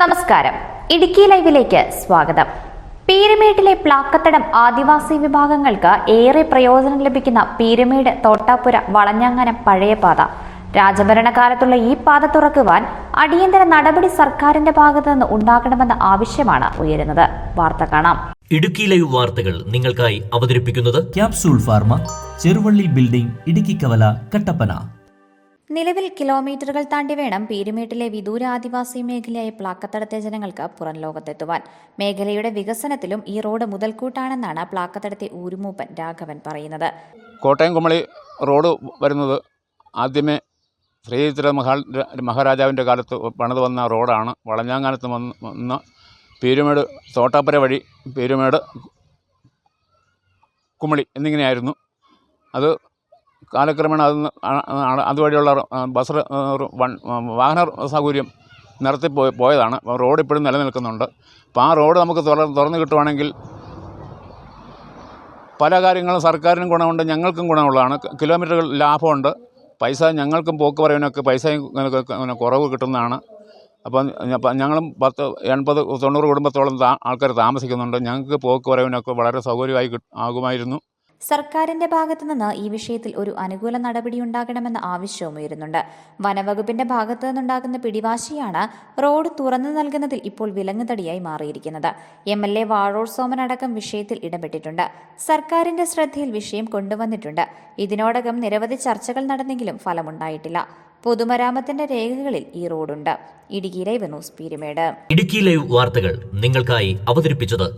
നമസ്കാരം. ഇടുക്കി ലൈവിലേക്ക് സ്വാഗതം. പീരുമേട്ടിലെ പ്ലാക്കത്തടം ആദിവാസി വിഭാഗങ്ങൾക്ക് ഏറെ പ്രയോജനം ലഭിക്കുന്ന പീരുമേട് തോട്ടാപ്പുര വളഞ്ഞാങ്ങനം പഴയ പാത. രാജഭരണകാലത്തുള്ള ഈ പാത തുറക്കുവാൻ അടിയന്തര നടപടി സർക്കാരിന്റെ ഭാഗത്തു നിന്ന് ഉണ്ടാകണമെന്ന ആവശ്യമാണ് ഉയരുന്നത്. വാർത്ത കാണാം. ഇടുക്കി ലൈവ് വാർത്തകൾ നിങ്ങൾക്കായി അവതരിപ്പിക്കുന്നത് capsule pharma Cheruvally building Idukki Kavala Kattappana. നിലവിൽ കിലോമീറ്ററുകൾ താണ്ടി വേണം പീരുമേട്ടിലെ വിദൂര ആദിവാസി മേഖലയായ പ്ലാക്കത്തടത്തെ ജനങ്ങൾക്ക് പുറം ലോകത്തെത്തുവാൻ. മേഖലയുടെ വികസനത്തിലും ഈ റോഡ് മുതൽക്കൂട്ടാണെന്നാണ് പ്ലാക്കത്തടത്തെ ഊരുമൂപ്പൻ രാഘവൻ പറയുന്നത്. കോട്ടയം കുമളി റോഡ് വരുന്നത് ആദ്യമേ ശ്രീചിത്ര മഹാ മഹാരാജാവിന്റെ കാലത്ത് പണിത് വന്ന റോഡാണ്. വളഞ്ഞാങ്ങാനത്ത് വന്ന് വന്ന പീരുമേട് തോട്ടാപ്പുര വഴി പീരുമേട് കുമളി എന്നിങ്ങനെയായിരുന്നു. അത് കാലക്രമേണ അത് അതുവഴിയുള്ള ബസ് വാഹന സൗകര്യം നിരത്തി പോയി പോയതാണ്. റോഡ് ഇപ്പോഴും നിലനിൽക്കുന്നുണ്ട്. അപ്പോൾ ആ റോഡ് നമുക്ക് തുറ തുറന്ന് കിട്ടുവാണെങ്കിൽ പല കാര്യങ്ങളും സർക്കാരിനും ഗുണമുണ്ട് ഞങ്ങൾക്കും ഗുണമുള്ളതാണ്. കിലോമീറ്ററുകൾ ലാഭമുണ്ട്. പൈസ ഞങ്ങൾക്കും പോക്ക് പറയാനൊക്കെ പൈസയും കുറവ് കിട്ടുന്നതാണ്. അപ്പം ഞങ്ങളും പത്ത് എൺപത് തൊണ്ണൂറ് കുടുംബത്തോളം ആൾക്കാർ താമസിക്കുന്നുണ്ട്. ഞങ്ങൾക്ക് പോക്ക് പറയാനൊക്കെ വളരെ സൗകര്യമായി ആകുമായിരുന്നു. സർക്കാരിന്റെ ഭാഗത്തുനിന്ന് ഈ വിഷയത്തിൽ ഒരു അനുകൂല നടപടി ഉണ്ടാകണമെന്ന ആവശ്യവും ഉയരുന്നുണ്ട്. വനവകുപ്പിന്റെ ഭാഗത്തു നിന്നുണ്ടാകുന്ന പിടിവാശിയാണ് റോഡ് തുറന്നു നൽകുന്നതിൽ ഇപ്പോൾ വിലങ്ങുതടിയായി മാറിയിരിക്കുന്നത്. M L A Vazhoor Soman അടക്കം വിഷയത്തിൽ ഇടപെട്ടിട്ടുണ്ട്. സർക്കാരിന്റെ ശ്രദ്ധയിൽ വിഷയം കൊണ്ടുവന്നിട്ടുണ്ട്. ഇതിനോടകം നിരവധി ചർച്ചകൾ നടന്നെങ്കിലും ഫലമുണ്ടായിട്ടില്ല. പൊതുമരാമത്തിന്റെ രേഖകളിൽ ഈ റോഡുണ്ട്. Idukki live news Peerumedu. Idukki live വാർത്തകൾ നിങ്ങൾക്കായി അവതരിപ്പിച്ചത്